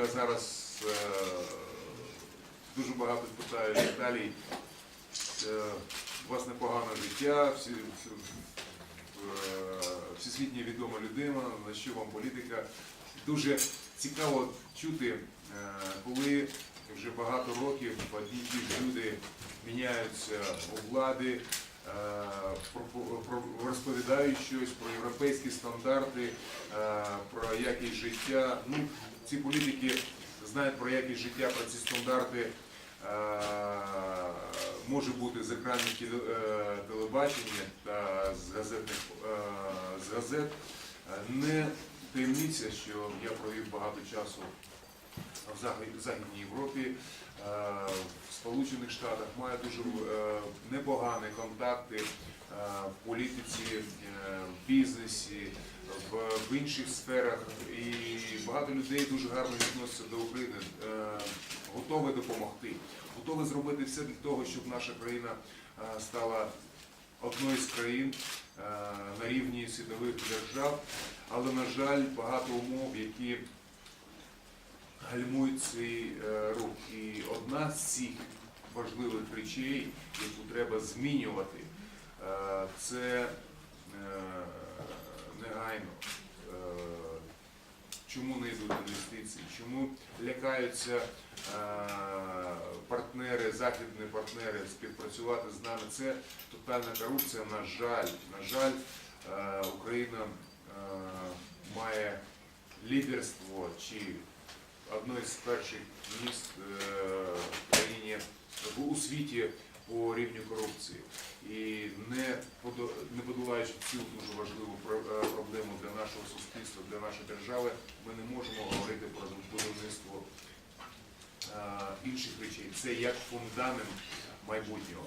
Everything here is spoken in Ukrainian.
Я зараз е, дуже багато питаю Віталій. Е, у вас непогане життя, всі, всі, е, всесвітньо відома людина, на що вам політика. Дуже цікаво чути, е, коли вже багато років одні ті люди міняються у влади, е, про- про- розповідають щось про європейські стандарти, е, про якість життя. Ну, ці політики знають про якість життя, про ці стандарти. е, Може бути з екранів е, телебачення та з газетних з газет. Не таємниця, що я провів багато часу в Західній Європі, в Сполучених Штатах маю дуже е, непогані контакти е, в політиці, е, в бізнесі, в, інших сферах. І багато людей дуже гарно відносяться до України, е, готові допомогти, готові зробити все для того, щоб наша країна е, стала одною з країн е, на рівні світових держав. Але, на жаль, багато умов, які гальмують цей е, рух. І одна з цих важливих речей, яку треба змінювати, е, це е, негайно. Чому не йдуть інвестиції? Чому лякаються партнери, західні партнери співпрацювати з нами? Це тотальна корупція. На жаль, на жаль, Україна має лідерство чи одне з перших міст е, в країні у світі по рівню корупції. І не подолаючи цю дуже важливу е, проблему для нашого суспільства, для нашої держави, ми не можемо говорити про будівництво е, інших речей. Це як фундамент майбутнього.